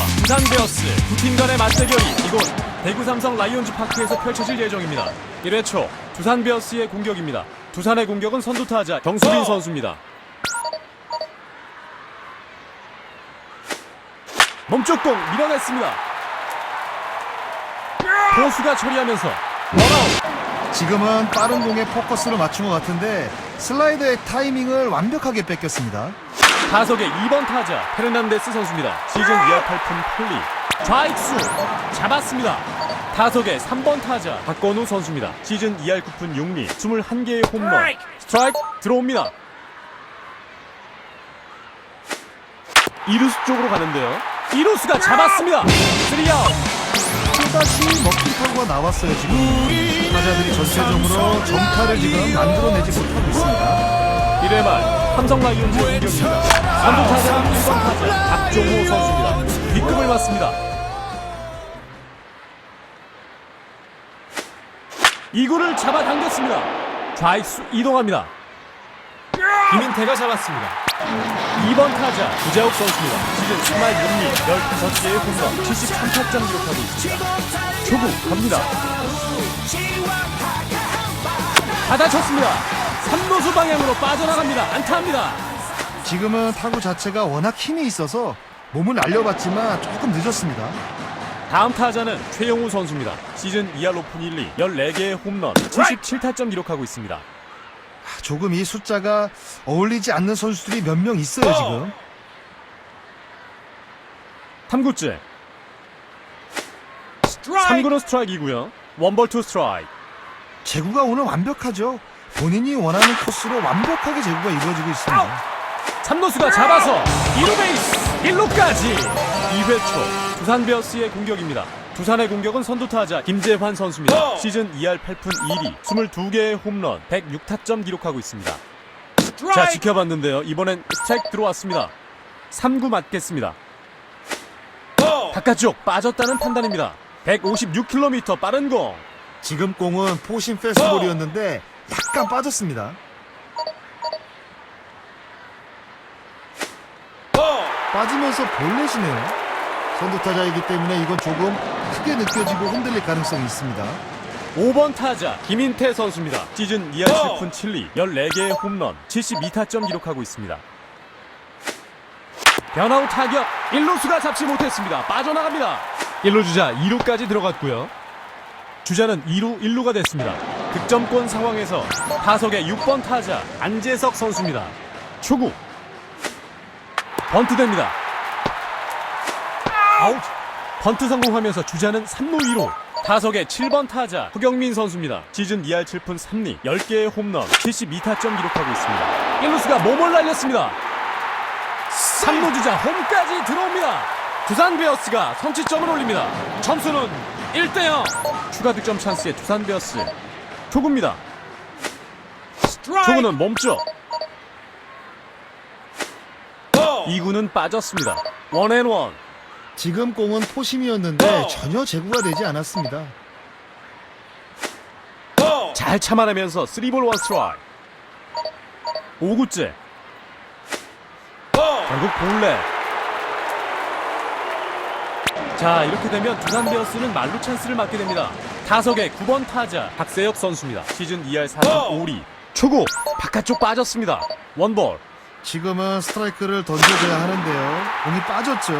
라이온즈와 부산 베어스 두 팀 간의 맞대결이 이곳 대구 삼성 라이온즈 파크에서 펼쳐질 예정입니다. 1회 초 두산 베어스의 공격입니다. 두산의 공격은 선두 타자 경수빈 선수입니다. 몸쪽 공 밀어냈습니다. 포수가 처리하면서 원아웃 지금은 빠른 공에 포커스를 맞춘 것 같은데 슬라이더의 타이밍을 완벽하게 뺏겼습니다. 타석의 2번 타자 페르난데스 선수입니다. 시즌 2할 8푼 8리 좌익수 잡았습니다. 타석의 3번 타자 박건우 선수입니다. 시즌 2할 9푼 6리 21개의 홈런 스트라이크 들어옵니다. 이루수 쪽으로 가는데요. 이루수가 잡았습니다. 3아웃 또다시 먹힌 타구가 나왔어요 지금. 타자들이 전체적으로 정타를 지금 만들어내지 못하고 있습니다. 1회 말 삼성 라이온즈의 공격입니다. 선두 타자는 1번 타자 박종호 선수입니다. 뒷급을 맞습니다. 2구를 잡아당겼습니다. 좌익수 이동합니다. 김인태가 잡았습니다. 2번 타자 구자욱 선수입니다. 시즌 3할 6리 15개의 홈런 73타점 기록하고 있습니다. 초구 갑니다. 받아쳤습니다. 3루수 방향으로 빠져나갑니다. 안타합니다. 지금은 타구 자체가 워낙 힘이 있어서 몸을 날려봤지만 조금 늦었습니다. 다음 타자는 최영우 선수입니다. 시즌 2할 오픈 1리 14개의 홈런 77타점 기록하고 있습니다. 조금 이 숫자가 어울리지 않는 선수들이 몇 명 있어요 지금. 3구째 3구는 스트라이크이고요. 원볼 투 스트라이크 제구가 오늘 완벽하죠. 본인이 원하는 코스로 완벽하게 제구가 이루어지고 있습니다. 3루수가 잡아서 2루 베이스 1루까지 2회 초 두산 베어스의 공격입니다. 두산의 공격은 선두 타자 김재환 선수입니다. 시즌 2할 8푼 2리 22개의 홈런 106타점 기록하고 있습니다. 자 지켜봤는데요. 이번엔 스트라이크 들어왔습니다. 3구 맞겠습니다. 바깥쪽 빠졌다는 판단입니다. 156km 빠른 공. 지금 공은 포신 페스티벌이었는데 약간 빠졌습니다. 빠지면서 볼넷이네요. 선두타자이기 때문에 이건 조금 크게 느껴지고 흔들릴 가능성이 있습니다. 5번 타자 김인태 선수입니다. 시즌 2할 7푼 7리 14개의 홈런 72타점 기록하고 있습니다. 변화우 타격 1루수가 잡지 못했습니다. 빠져나갑니다. 1루 주자 2루까지 들어갔고요. 주자는 2루 1루가 됐습니다. 득점권 상황에서 타석의 6번 타자 안재석 선수입니다. 초구 번트 됩니다. 아웃 번트 성공하면서 주자는 3루 2루 타석의 7번 타자 허경민 선수입니다. 시즌 2할 7푼 3리 10개의 홈런 72타점 기록하고 있습니다. 1루수가 몸을 날렸습니다. 3루 주자 홈까지 들어옵니다. 두산 베어스가 선취점을 올립니다. 점수는 1대0 추가 득점 찬스의 두산 베어스 초구입니다. 초구는 멈춰. 2구는 빠졌습니다. 원앤원 지금 공은 포심이었는데 전혀 제구가 되지 않았습니다. 잘 참아내면서 3볼 1 스트라이크. 5구째. 결국 볼넷. 자 이렇게 되면 두산 베어스는 말루 찬스를 맞게 됩니다 타석의 9번 타자. 박세혁 선수입니다. 시즌 2할 4푼 5리. 초구 바깥쪽 빠졌습니다. 원볼. 지금은 스트라이크를 던져줘야 하는데요. 공이 빠졌죠.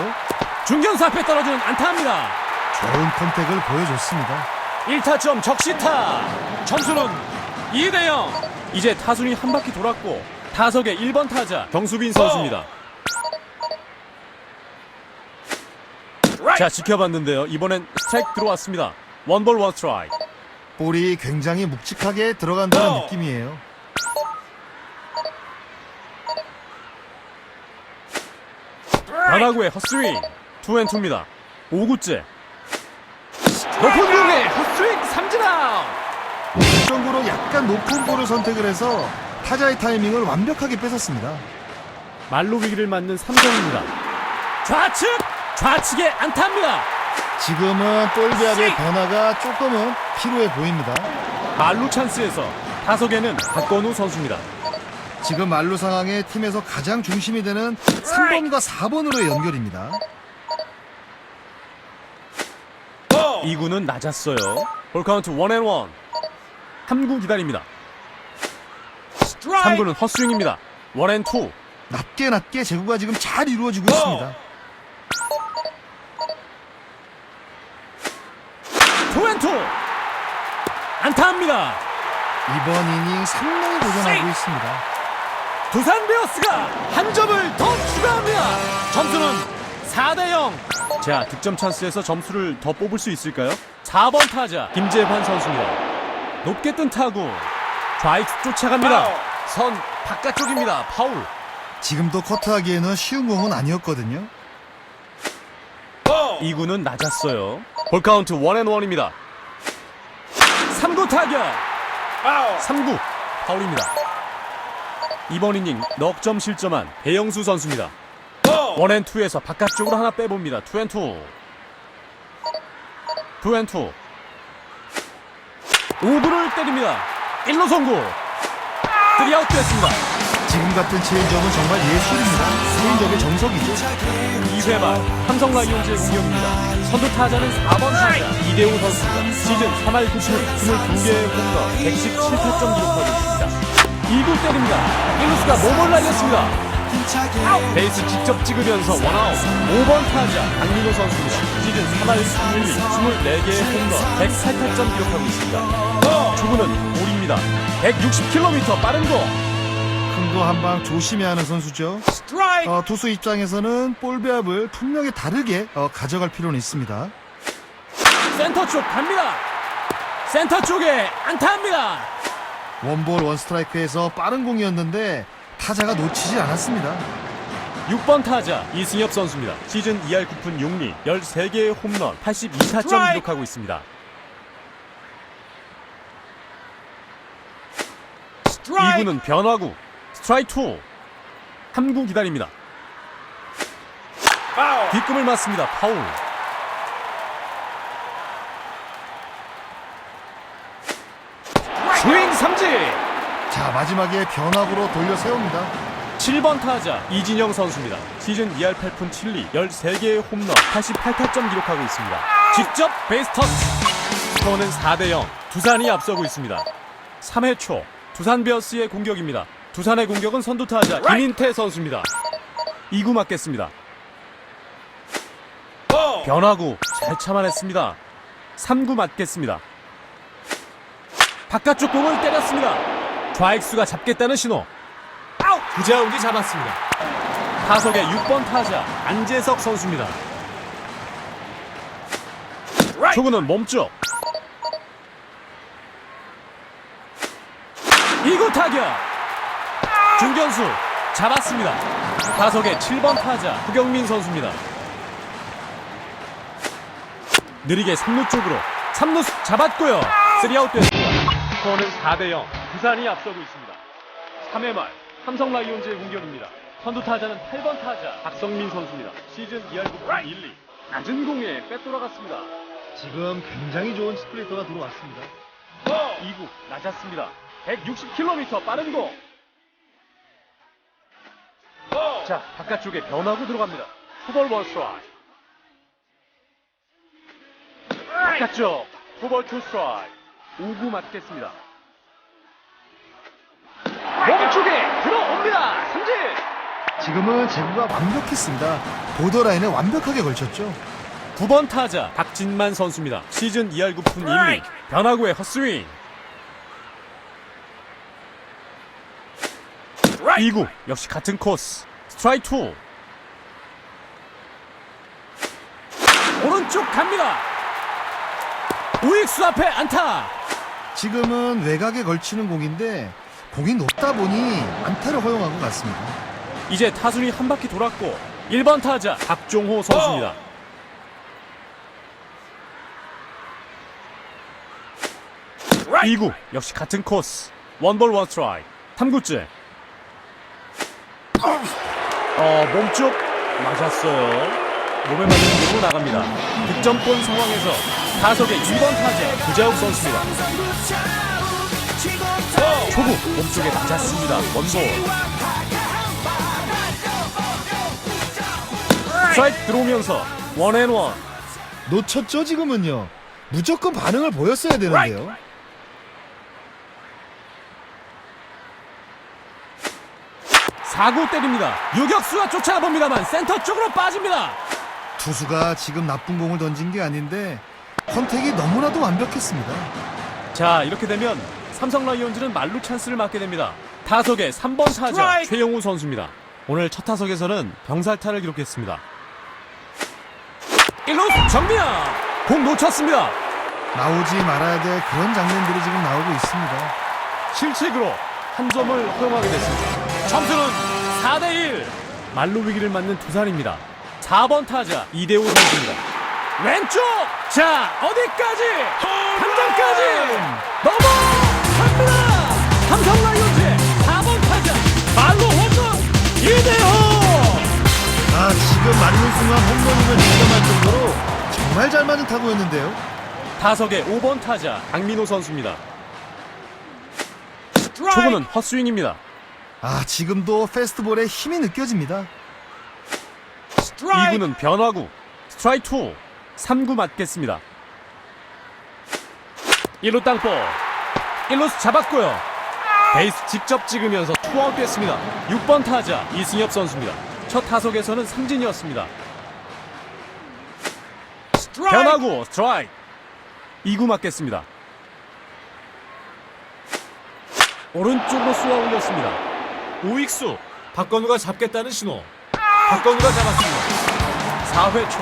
중견수 앞에 떨어지는 안타입니다. 좋은 컨택을 보여줬습니다. 1타점 적시타. 점수는 2대0 이제 타순이 한 바퀴 돌았고 타석의 1번 타자. 경수빈 선수입니다. 자 지켜봤는데요. 이번엔 스트라이크 들어왔습니다 원볼 원 스트라이크 볼이 굉장히 묵직하게 들어간다는 느낌이에요. 변화구의 헛스윙 투앤투입니다. 5구째. 높은 공에 헛스윙 삼진아웃. 정도로 약간 높은 볼을 선택을 해서 타자의 타이밍을 완벽하게 뺏었습니다. 말로 위기를 맞는 삼성입니다. 좌측 좌측에 안타입니다 지금은 볼비압의 변화가 조금은 필요해 보입니다. 말루 찬스에서 타석에는 박건우 선수입니다. 지금 말루 상황에 팀에서 가장 중심이 되는 3번과 4번으로의 연결입니다. 2구는 낮았어요. 볼카운트 원앤원. 3구 기다립니다. 3구는 헛스윙입니다. 원앤투. 낮게 낮게 제구가 지금 잘 이루어지고 있습니다. 투앤투. 안타합니다. 이번 이닝 상당히 도전하고 있습니다. 두산 베어스가 한 점을 더 추가합니다. 점수는 4대 0. 자, 득점 찬스에서 점수를 더 뽑을 수 있을까요? 4번 타자 김재환 선수입니다. 높게 뜬 타구. 좌익수 쫓아갑니다. 선 바깥쪽입니다. 파울. 지금도 커트하기에는 쉬운 공은 아니었거든요. 2구는 낮았어요. 볼 카운트 원앤원입니다. 3구 타격. 3구 파울입니다. 이번 이닝 넉점 실점한 배영수 선수입니다. 원앤투에서 바깥쪽으로 하나 빼봅니다. 투앤투. 투앤투. 5구를 때립니다. 1루 송구. 3아웃 됐습니다. 지금 같은 체인지업은 정말 예술입니다. 체인지업의 정석이죠. 2회 말 삼성 라이온즈의 공격입니다. 선두 타자는 4번 타자 이대호 선수입니다. 시즌 3할 9푼 22개의 홈런 117타점 기록하고 있습니다. 2구 때립니다. 1루수가 몸을 날렸습니다. 베이스 직접 찍으면서 원아웃 5번 타자 강민호 선수입니다. 시즌 3할 1리 24개의 홈런 108타점 기록하고 있습니다. 주구는 볼입니다. 160km 빠른 거 큰거한방 조심해야 하는 선수죠. 어, 투수 입장에서는 볼 배합을 분명히 다르게 어, 가져갈 필요는 있습니다. 센터 쪽 갑니다. 센터 쪽에 안타합니다. 원볼 원스트라이크에서 빠른 공이었는데 타자가 놓치지 않았습니다. 6번 타자 이승엽 선수입니다. 시즌 2할 9푼 6리 13개의 홈런 82타점 기록하고 있습니다. 2구는 변화구 스트라이크 2 3구 기다립니다. 뒷금을 맞습니다. 파울. 스윙 삼진 자 마지막에 변화구로 돌려 세웁니다. 7번 타자 이진영 선수입니다. 시즌 2할 8푼 7리 13개의 홈런 88타점 기록하고 있습니다. 직접 베이스 터치 스코어는 4대0 두산이 앞서고 있습니다. 3회 초 두산 베어스의 공격입니다. 두산의 공격은 선두 타자 김인태 선수입니다. 2구 맞겠습니다. 변화구 잘 참아냈습니다. 3구 맞겠습니다. 바깥쪽 공을 때렸습니다. 좌익수가 잡겠다는 신호. 구자욱이 잡았습니다. 타석의 6번 타자 안재석 선수입니다. 초구는 몸쪽. 2구 타격. 중견수 잡았습니다. 타석의 7번 타자 후경민 선수입니다. 느리게 3루 쪽으로 3루 잡았고요. 3아웃 됐습니다. 스코어는 4대 0 부산이 앞서고 있습니다. 3회 말 삼성 라이온즈의 공격입니다. 선두 타자는 8번 타자 박성민 선수입니다. 시즌 2할 9푼 1, 2 낮은 공에 빼돌아갔습니다. 지금 굉장히 좋은 스플리터가 들어왔습니다. 2구 낮았습니다. 160km 빠른 공. 자 바깥쪽에 변하고 들어갑니다. 투볼 원스트라이크. 바깥쪽 투볼 투 스트라이크. 5구 맞겠습니다. 몸쪽에 들어옵니다. 삼진. 지금은 제구가 완벽했습니다. 보더라인에 완벽하게 걸쳤죠. 9번 타자 박진만 선수입니다. 시즌 2할 9푼 1리 변화구의 헛스윙 2구. 역시 같은 코스. 스트라이크 2 오른쪽 갑니다. 우익수 앞에 안타. 지금은 외곽에 걸치는 공인데 공이 높다 보니 안타를 허용한 것 같습니다. 이제 타순이 한 바퀴 돌았고 1번 타자 박종호 선수입니다. 이 2구. 역시 같은 코스. 원볼 원스트라이크. 3구째 어 몸쪽 맞았어요. 몸에 맞는 공으로 나갑니다. 득점권 상황에서 타석의 2번 타자 구자욱 선수입니다. 초구 몸쪽에 맞았습니다. 원볼 스트라이크 들어오면서 원앤원. 놓쳤죠 지금은요. 무조건 반응을 보였어야 되는데요. 사구 때립니다. 유격수가 쫓아가 봅니다만 센터 쪽으로 빠집니다. 투수가 지금 나쁜 공을 던진 게 아닌데 컨택이 너무나도 완벽했습니다. 자 이렇게 되면 삼성 라이온즈는 말루 찬스를 맞게 됩니다. 타석의 3번 타자 스트라이크! 최영우 선수입니다. 오늘 첫 타석에서는 병살타를 기록했습니다. 1루수 정미야 공 놓쳤습니다. 나오지 말아야 될 그런 장면들이 지금 나오고 있습니다. 실책으로 한 점을 허용하게 됐습니다. 점수는 4대1 말루 위기를 맞는 두산입니다. 4번 타자 이대호 선수입니다. 왼쪽 자 어디까지 한장까지 넘어갑니다. 삼성 라이온즈의 4번 타자 말루 홈런 이대호 아 지금 맞는 순간 홈런이면 위험할 정도로 정말 잘 맞은 타구였는데요. 타석의 5번 타자 강민호 선수입니다. 초구는 헛스윙입니다. 아 지금도 페스트볼에 힘이 느껴집니다. 2구는 변화구 스트라이크 2 3구 맞겠습니다. 1루 땅볼 1루수 잡았고요. 베이스 직접 찍으면서 투아웃 됐습니다. 6번 타자 이승엽 선수입니다. 첫 타석에서는 삼진이었습니다. 변화구 스트라이크! 2구 맞겠습니다. 오른쪽으로 쏘아 올렸습니다 우익수 박건우가 잡겠다는 신호. 박건우가 잡았습니다. 4회 초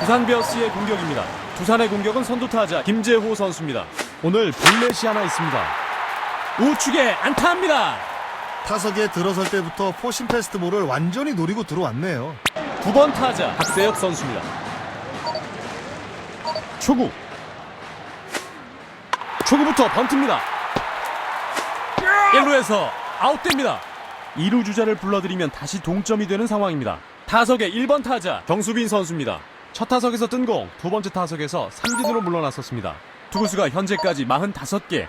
두산 베어스의 공격입니다. 두산의 공격은 선두타자 김재호 선수입니다. 오늘 볼넷이 하나 있습니다. 우측에 안타합니다. 타석에 들어설 때부터 포신 페스트볼을 완전히 노리고 들어왔네요. 두 번 타자 박세혁 선수입니다. 초구. 초구부터 번트입니다. 1루에서 아웃됩니다 2루 주자를 불러들이면 다시 동점이 되는 상황입니다. 타석의 1번 타자 정수빈 선수입니다. 첫 타석에서 뜬 공 두 번째 타석에서 삼진으로 물러났었습니다. 투구수가 현재까지 45개.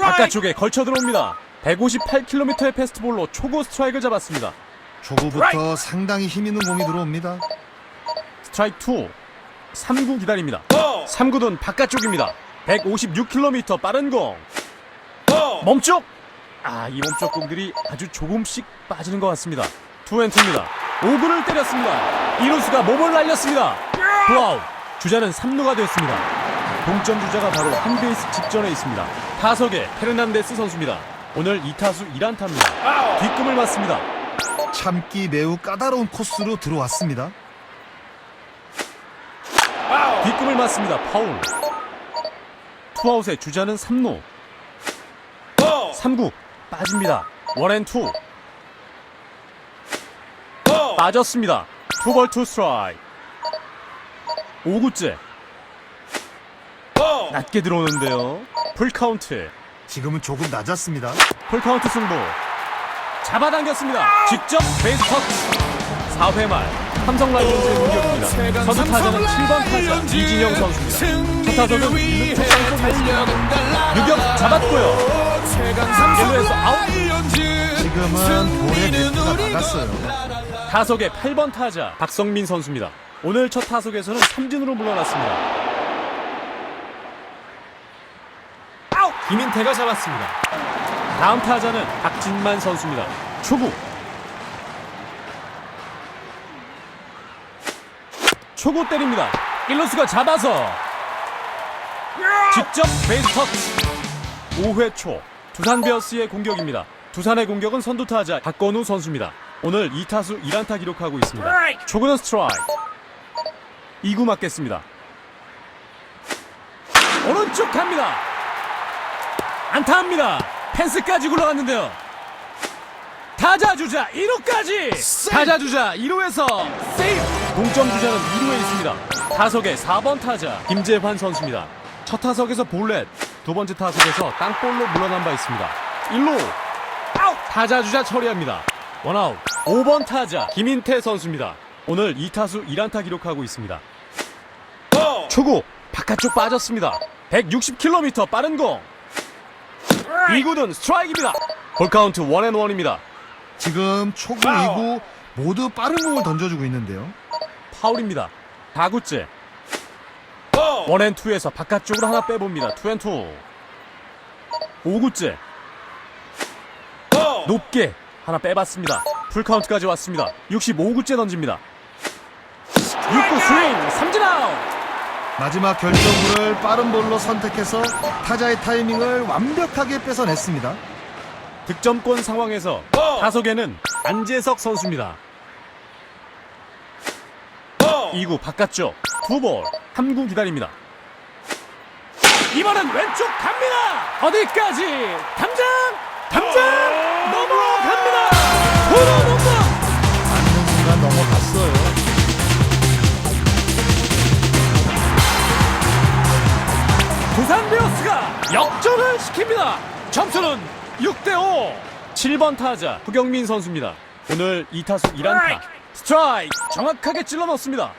바깥쪽에 걸쳐 들어옵니다. 158km의 패스트볼로 초구 스트라이크를 잡았습니다. 초구부터 상당히 힘 있는 공이 들어옵니다. 스트라이크 2 3구 기다립니다. 3구는 바깥쪽입니다. 156km 빠른 공. 몸쪽 아이 몸쪽 공들이 아주 조금씩 빠지는 것 같습니다. 투앤투입니다. 5구를 때렸습니다. 이루수가 몸을 날렸습니다. 블아웃 주자는 3루가 되었습니다. 동점 주자가 바로 한 베이스 직전에 있습니다. 타석에 페르난데스 선수입니다. 오늘 2타수 1안타입니다. 뒷금을 맞습니다. 참기 매우 까다로운 코스로 들어왔습니다. 뒷금을 맞습니다. 파울. 투아웃의 주자는 3루. 3구 빠집니다. 원앤투. 빠졌습니다. 투볼 투 스트라이크. 5구째. 낮게 들어오는데요. 풀카운트. 지금은 조금 낮았습니다. 풀카운트 승부. 잡아당겼습니다. 직접 베이스 터치. 4회 말 삼성 라이온즈의 공격입니다. 선두 타자는 7번 타자 이진영 선수입니다. 첫 타석은 1루 쪽 땅볼 유격 잡았고요. 1루에서 아웃. 지금은 볼의 배트가 나갔어요. 타석의 8번 타자 박성민 선수입니다. 오늘 첫 타석에서는 삼진으로 물러났습니다. 김인태가 잡았습니다. 다음 타자는 박진만 선수입니다. 초구. 초구 때립니다. 1루수가 잡아서 직접 베이스 터치. 5회 초 두산 베어스의 공격입니다. 두산의 공격은 선두 타자 박건우 선수입니다. 오늘 2타수 1안타 기록하고 있습니다. 초구는 스트라이크. 2구 맞겠습니다. 오른쪽 갑니다. 안타합니다. 펜스까지 굴러갔는데요. 타자 주자 1루까지. 타자 주자 1루에서 세이프. 동점 주자는 2루에 있습니다. 타석의 4번 타자 김재환 선수입니다. 첫 타석에서 볼넷, 두 번째 타석에서 땅볼로 물러난 바 있습니다. 1루 타자 주자 처리합니다. 원아웃. 5번 타자 김인태 선수입니다. 오늘 2타수 1안타 기록하고 있습니다. 초구 바깥쪽 빠졌습니다. 160km 빠른 공. 2구는 스트라이크입니다. 볼 카운트 원앤원입니다. 지금 초구 2구 모두 빠른 공을 던져주고 있는데요. 파울입니다. 4구째. 원앤투에서 바깥쪽으로 하나 빼봅니다. 투앤투. 5구째. 높게 하나 빼봤습니다. 풀카운트까지 왔습니다. 65구째 던집니다. 6구 스윙 삼진 아웃. 마지막 결정구를 빠른 볼로 선택해서 타자의 타이밍을 완벽하게 뺏어냈습니다. 득점권 상황에서 타석에는 안재석 선수입니다. 2구 바깥쪽 두볼 3구 기다립니다. 이번엔 왼쪽 갑니다. 어디까지? 담장 담장 넘어갑니다. 도로 넘어. 맞는 순간 넘어갔어요. 두산 베어스가 역전을 시킵니다. 점수는 6대 5. 7번 타자 후경민 선수입니다. 오늘 2타수 1안타. 스트라이크 정확하게 찔러 넣습니다.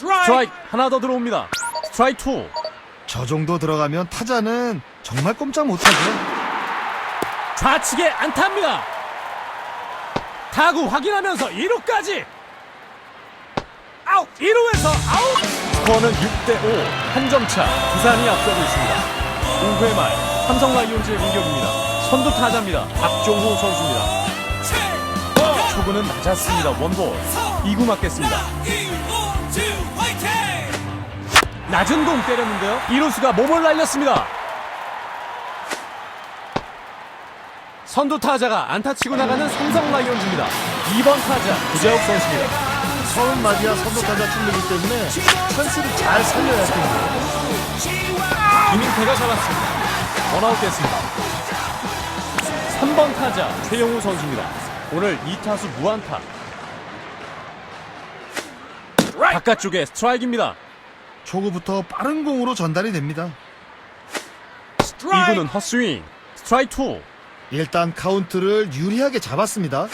스트라이크 하나 더 들어옵니다. 스트라이크 2. 저 정도 들어가면 타자는 정말 꼼짝 못하죠. 좌측에 안타입니다. 타구 확인하면서 2루까지. 아웃! 2루에서 아웃! 스코어는 6대 5. 한 점 차. 부산이 앞서고 있습니다. 5회 말 삼성 라이온즈의 공격입니다. 선두 타자입니다. 박종호 선수입니다. 초구는 낮았습니다. 원볼. 2구 맞겠습니다. 낮은 공 때렸는데요. 이루수가 몸을 날렸습니다. 선두 타자가 안타 치고 나가는 삼성 라이온즈입니다. 2번 타자 구재욱 선수입니다. 처음 맞이야 선두 타자 팀이기 때문에 찬스를 잘 살려야 할 텐데. 김인태가 잡았습니다. 원아웃 됐습니다. 3번 타자 최영우 선수입니다. 오늘 2타수 무안타. 바깥쪽에 스트라이크입니다. 초구부터 빠른 공으로 전달이 됩니다. 2구는 헛스윙. 스트라이크 2. 일단 카운트를 유리하게 잡았습니다.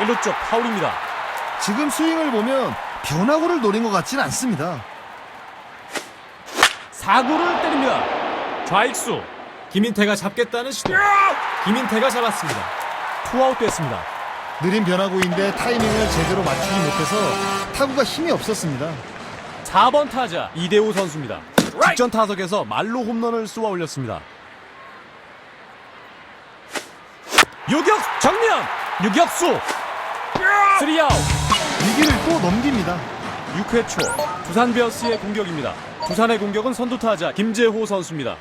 1루 쪽 파울입니다. 지금 스윙을 보면 변화구를 노린 것 같진 않습니다. 4구를 때립니다. 좌익수. 김인태가 잡겠다는 시도. 김인태가 잡았습니다. 투아웃 됐습니다. 느린 변화구인데 타이밍을 제대로 맞추지 못해서 타구가 힘이 없었습니다. 4번 타자 이대호 선수입니다. 직전 타석에서 말로 홈런을 쏘아 올렸습니다. 유격 정면 유격수 3아웃 위기를 또 넘깁니다. 6회 초 두산 베어스의 공격입니다. 두산의 공격은 선두 타자 김재호 선수입니다.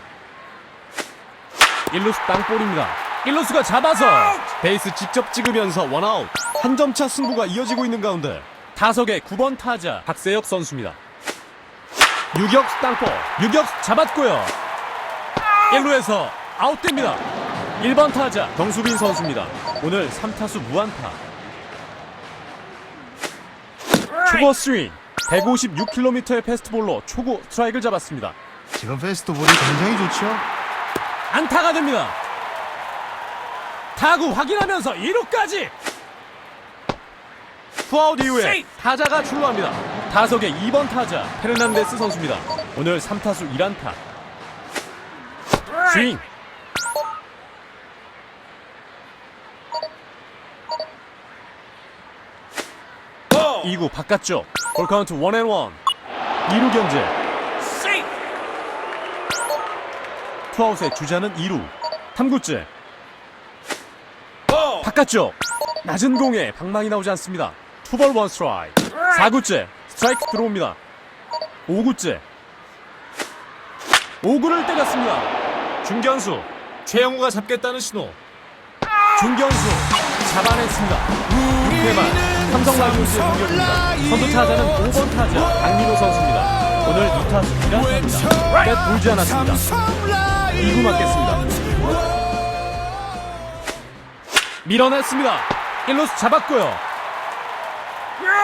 1루수 땅볼입니다. 1루수가 잡아서 베이스 직접 찍으면서 원아웃 한 점 차 승부가 이어지고 있는 가운데 타석의 9번 타자 박세혁 선수입니다. 유격수 땅볼 유격수 잡았고요. 1루에서 아웃됩니다. 1번 타자 정수빈 선수입니다. 오늘 3타수 무안타. 초고 스윙 156km의 패스트볼로 초고 스트라이크를 잡았습니다. 지금 페스트볼이 굉장히 좋죠. 안타가 됩니다. 타구 확인하면서 2루까지. 투아웃 이후에 타자가 출루합니다. 타석의 2번 타자 페르난데스 선수입니다. 오늘 3타수 1안타. 스윙. 이구 바깥쪽 볼카운트 원앤원 2루 견제 투아웃의 주자는 2루 3구째 바깥쪽. 낮은 공에 방망이 나오지 않습니다. 투볼 원 스트라이크. 4구째 스트라이크 들어옵니다. 5구째. 5구를 때렸습니다. 중견수. 최영우가 잡겠다는 신호. 중견수 잡아냈습니다. 6회 말 삼성 라이온즈의 공격입니다. 선두 타자는 5번 타자 강민호 선수입니다. 오늘 2타수 1안타입니다. 때 돌지 않았습니다. 2구 맞겠습니다. 밀어냈습니다. 1루수 잡았고요.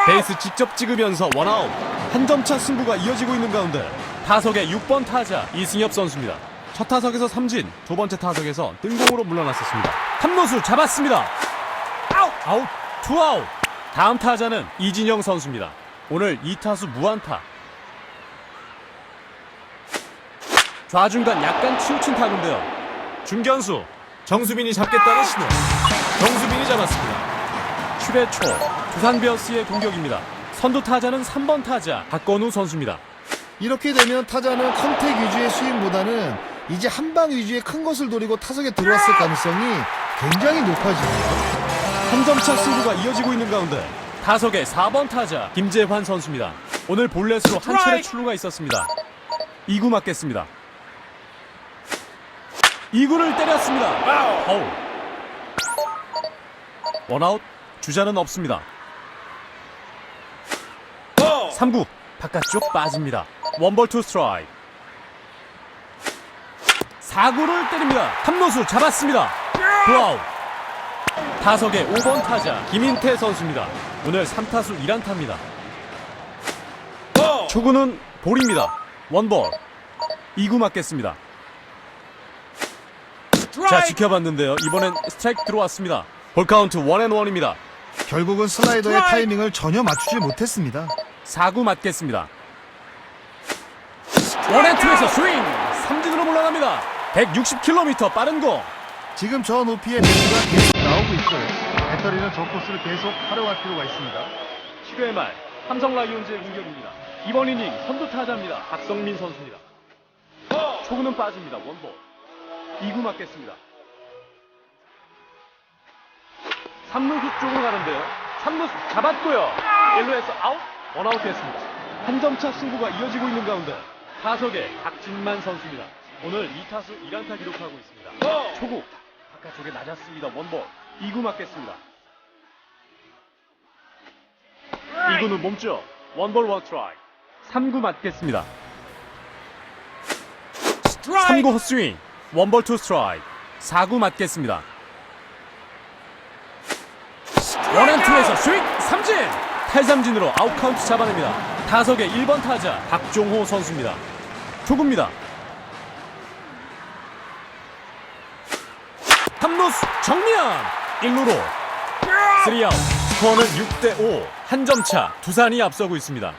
베이스 직접 찍으면서 원아웃. 한 점 차 승부가 이어지고 있는 가운데 타석의 6번 타자 이승엽 선수입니다. 첫 타석에서 삼진, 두 번째 타석에서 뜬공으로 물러났었습니다. 탐노수 잡았습니다. 아웃! 아웃! 투아웃! 다음 타자는 이진영 선수입니다. 오늘 2타수 무안타. 좌중간 약간 치우친 타구인데요. 중견수 정수빈이 잡겠다는 신호. 정수빈이 잡았습니다. 7회 초 두산 베어스의 공격입니다. 선두 타자는 3번 타자 박건우 선수입니다. 이렇게 되면 타자는 컨택 위주의 스윙보다는 이제 한 방 위주의 큰 것을 노리고 타석에 들어왔을 가능성이 굉장히 높아집니다. 한 점차 승부가 이어지고 있는 가운데 타석의 4번 타자 김재환 선수입니다. 오늘 볼넷으로 한 차례 출루가 있었습니다. 2구 맞겠습니다. 2구를 때렸습니다. 어우. 원아웃 주자는 없습니다. 3구 바깥쪽 빠집니다. 원볼 투 스트라이크. 4구를 때립니다. 탐노수 잡았습니다. 블아웃. 타석의 5번 타자 김인태 선수입니다. 오늘 3타수 1안타입니다. 초구는 볼입니다. 원볼. 2구 맞겠습니다. 자 지켜봤는데요. 이번엔 스트라이크 들어왔습니다. 볼 카운트 원앤원입니다. 결국은 슬라이더의 타이밍을 전혀 맞추지 못했습니다. 4구 맞겠습니다. 원앤투에서 스윙! 삼진으로 물러납니다. 160km 빠른 공. 지금 저 높이의 배트가 계속 나오고 있어요. 배터리는 저 코스를 계속 활용할 필요가 있습니다. 7회 말 삼성 라이온즈의 공격입니다. 이번 이닝 선두 타자입니다. 박성민 선수입니다. 초구는 빠집니다. 원볼. 2구 맞겠습니다. 3루수 쪽으로 가는데요. 3루수 잡았고요. 1루에서 아웃. 원아웃 됐습니다. 한 점차 승부가 이어지고 있는 가운데 타석의 박진만 선수입니다. 오늘 2타수 1안타 기록하고 있습니다. 초구 바깥쪽에 낮았습니다. 원볼. 2구 맞겠습니다. 2구는 몸쪽 원볼 원 트라이 3구 맞겠습니다 3구 헛스윙 원볼 투 스트라이크 4구 맞겠습니다 원앤투에서 스윙 삼진. 탈삼진으로 아웃카운트 잡아냅니다. 타석의 1번 타자 박종호 선수입니다. 초구입니다. 탐노스 정면 1루로. 3아웃. 스코어는 6대5 한 점 차 두산이 앞서고 있습니다.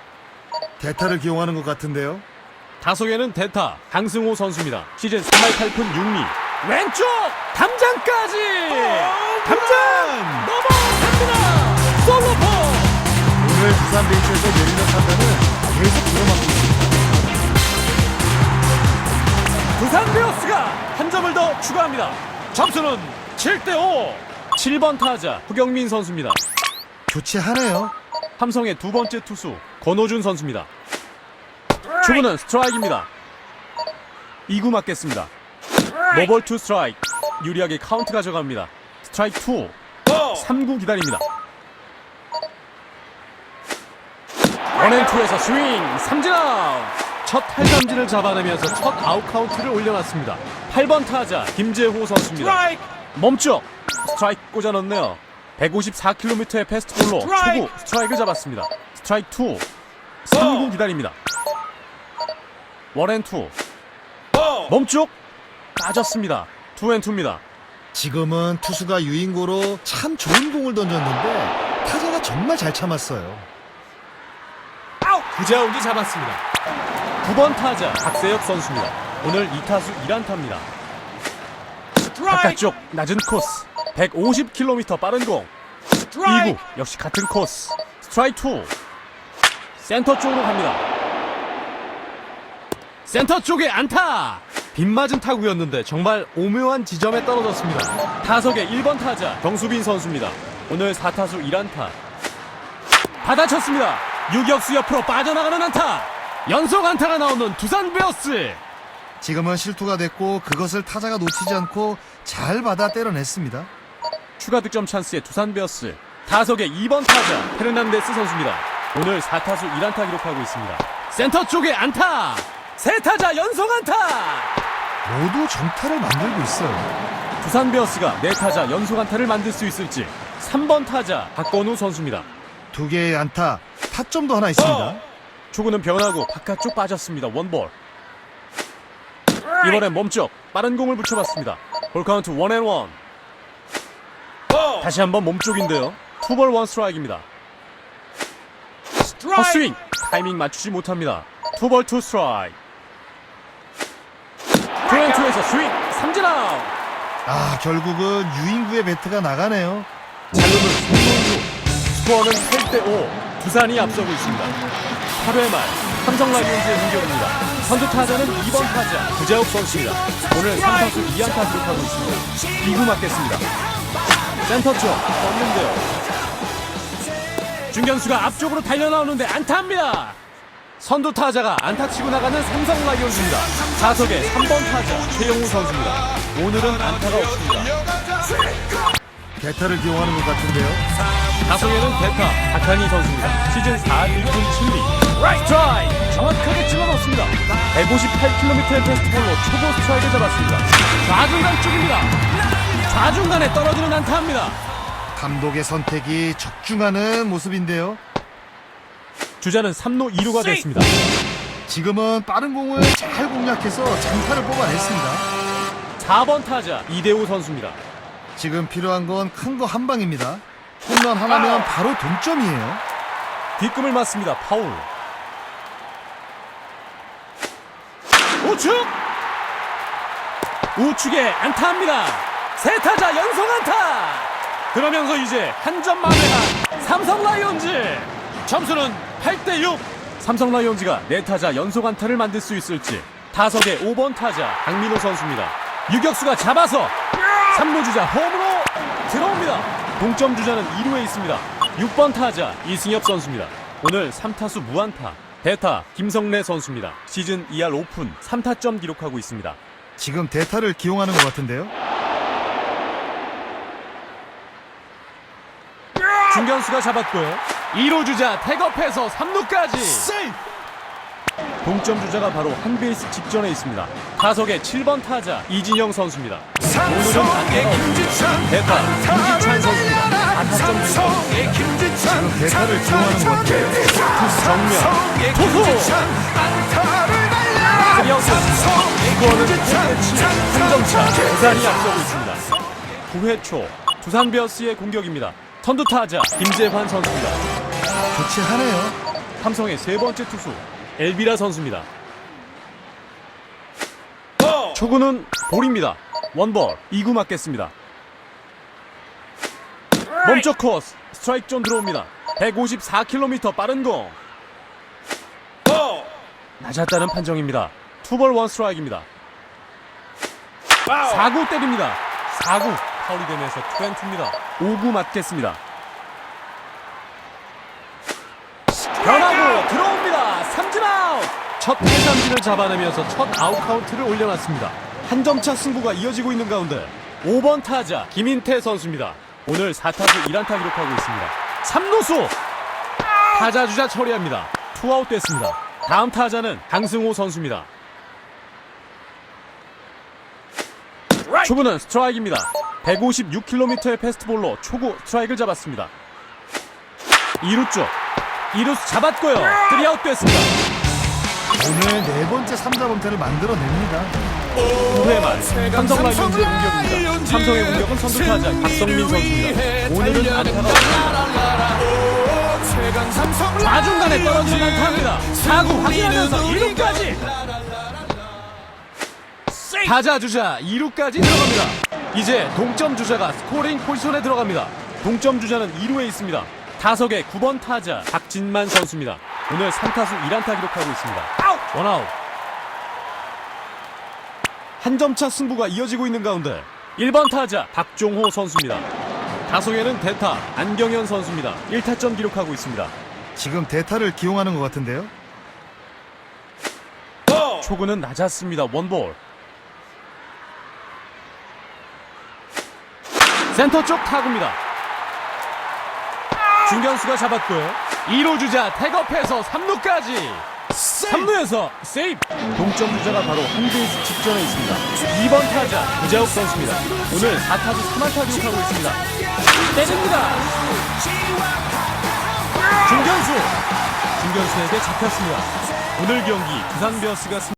대타를 기용하는 것 같은데요. 다속에는 대타 강승호 선수입니다. 시즌 3할 8푼 6리. 왼쪽 담장까지. 담장 넘어 갑니다. 솔로포 오늘 두산 베이스에서 내리는 판단은 계속 들어맞고 있습니다. 두산 베어스가 한 점을 더 추가합니다. 점수는 7대 5 7번 타자 허경민 선수입니다. 교체하네요. 삼성의 두 번째 투수 권호준 선수입니다. 초구는 스트라이크입니다. 2구 맞겠습니다. 노볼 투 스트라이크 유리하게 카운트 가져갑니다. 스트라이크 2 3구 기다립니다. 원앤투에서 스윙 삼진 아웃 첫 탈삼진을 잡아내면서 첫 아웃 카운트를 올려놨습니다. 8번 타자 김재호 선수입니다. 멈춰 스트라이크 꽂아 넣네요. 154km의 패스트볼로 초구 스트라이크 잡았습니다. 스트라이크 2 3구 기다립니다. 원앤투 멈쪽 빠졌습니다. 투앤투입니다. 지금은 투수가 유인고로 참 좋은 공을 던졌는데 타자가 정말 잘 참았어요. 구자욱이 잡았습니다. 9번 타자 박세혁 선수입니다. 오늘 2타수 1안타입니다. 바깥쪽 낮은 코스 150km 빠른 공 2구 역시 같은 코스 스트라이크 2 센터 쪽으로 갑니다. 센터 쪽에 안타 빗맞은 타구였는데 정말 오묘한 지점에 떨어졌습니다. 타석의 1번 타자 정수빈 선수입니다. 오늘 4타수 1안타 받아쳤습니다. 유격수 옆으로 빠져나가는 안타. 연속 안타가 나오는 두산 베어스. 지금은 실투가 됐고 그것을 타자가 놓치지 않고 잘 받아 때려냈습니다. 추가 득점 찬스의 두산 베어스. 타석의 2번 타자 페르난데스 선수입니다. 오늘 4타수 1안타 기록하고 있습니다. 센터 쪽에 안타. 세 타자 연속 안타. 모두 정타를 만들고 있어요. 두산 베어스가 네 타자 연속 안타를 만들 수 있을지. 3번 타자 박건우 선수입니다. 두 개의 안타, 타점도 하나 있습니다. 초구는 변하고 바깥쪽 빠졌습니다. 원볼. 이번엔 몸쪽 빠른 공을 붙여봤습니다. 볼 카운트 원앤원. 다시 한번 몸쪽인데요. 투볼 원 스트라이크입니다. 헛스윙 타이밍 맞추지 못합니다. 투볼 투 스트라이크. 투앤투에서 스윙 삼진 아웃. 아, 결국은 유인구의 배트가 나가네요. 잘루는 승부수. 스코어는 8대5. 두산이 앞서고 있습니다. 8회 말 삼성 라이온즈의 공격입니다. 선두 타자는 2번 타자 구자욱 선수입니다. 오늘 3타수 2안타 기록하고 있습니다. 2구 맞겠습니다. 센터 쪽 떴는데요. 중견수가 앞쪽으로 달려나오는데 안타입니다. 선두 타자가 안타 치고 나가는 삼성 라이온즈입니다. 자석의 3번 타자 최영우 선수입니다. 오늘은 안타가 없습니다. 대타를 기용하는 것 같은데요. 다성에는 대타 박한희 선수입니다. 시즌 4 1분 7리. 라이트 드라이 정확하게 찔러넣습니다. 158km의 패스트볼로 초보 스트라이크 잡았습니다. 좌중간 쪽입니다. 좌중간에 떨어지는 안타입니다. 감독의 선택이 적중하는 모습인데요. 주자는 3루 2루가 됐습니다. 지금은 빠른 공을 잘 공략해서 장타를 뽑아냈습니다. 4번 타자 이대호 선수입니다. 지금 필요한 건 큰 거 한 방입니다. 홈런 하나면 바로 동점이에요. 뒷금을 맞습니다. 파울. 우측! 우측에 안타입니다. 세 타자 연속 안타! 그러면서 이제 한 점 만회한 삼성 라이온즈! 점수는 8대 6! 삼성 라이온즈가 네 타자 연속 안타를 만들 수 있을지 타석의 5번 타자 강민호 선수입니다. 유격수가 잡아서 3루 주자 홈으로 들어옵니다. 동점 주자는 2루에 있습니다. 6번 타자 이승엽 선수입니다. 오늘 3타수 무안타. 대타 김성래 선수입니다. 시즌 2할 오픈 3타점 기록하고 있습니다. 지금 대타를 기용하는 것 같은데요. 중견수가 잡았고요. 2루 주자 태업해서 3루까지. 동점 주자가 바로 한 베이스 직전에 있습니다. 타석의 7번 타자 이진영 선수입니다. 안타가 없습니다. 대타. 김지찬 선수입니다. 안타점 기록. 지금 대타를 기용하는 것 같아요. 투수 정면. 투수! 트리아웃 이거는 3점차. 두산이 앞서고 있습니다. 9회 초. 두산 베어스의 공격입니다. 선두 타자 김재환 선수입니다 교체하네요. 삼성의 세 번째 투수 엘비라 선수입니다. 초구는 볼입니다. 원볼 2구 맞겠습니다. 멈춰 코스 스트라이크 존 들어옵니다. 154km 빠른 공. 낮았다는 판정입니다. 투볼 원 스트라이크입니다. 4구 때립니다. 4구 파울이 되면서 투앤투입니다. 5구 맞겠습니다 변하고 들어옵니다 삼진 아웃 첫 해삼진을 잡아내면서 첫 아웃 카운트를 올려놨습니다. 한 점차 승부가 이어지고 있는 가운데 5번 타자 김인태 선수입니다. 오늘 4타수 1안타 기록하고 있습니다. 3루수! 타자 주자 처리합니다. 투아웃 됐습니다. 다음 타자는 강승호 선수입니다. 초구는 스트라이크입니다. 156km의 패스트볼로 초구 스트라이크를 잡았습니다. 2루 쪽. 2루수 잡았고요. 3아웃 됐습니다 오늘 네 번째 3자 범퇴를 만들어냅니다. 9회 말 삼성 라이온즈의 공격입니다. 삼성의 공격은 선두 타자 박성민 선수입니다. 오늘은 안타가 좌중간에 떨어지는 안타입니다. 4구 확인하면서 2루까지. 타자 주자 2루까지 들어갑니다. 이제 동점 주자가 스코링 포지션에 들어갑니다. 동점 주자는 2루에 있습니다. 타석의 9번 타자 박진만 선수입니다. 오늘 3타수 1안타 기록하고 있습니다 원아웃 한 점차 승부가 이어지고 있는 가운데 1번 타자 박종호 선수입니다 타석에는 대타 안경현 선수입니다 1타점 기록하고 있습니다 지금 대타를 기용하는 것 같은데요. 초구는 낮았습니다. 원볼. 센터 쪽 타구입니다. 중견수가 잡았고요. 2루 주자 태업해서 3루까지. 3루에서 세이브. 동점 주자가 바로 한 베이스 직전에 있습니다. 2번 타자 구자욱 선수입니다. 오늘 4타수 3안타 기록하고 있습니다. 때립니다. 중견수. 중견수에게 잡혔습니다. 오늘 경기 두산 베어스가 승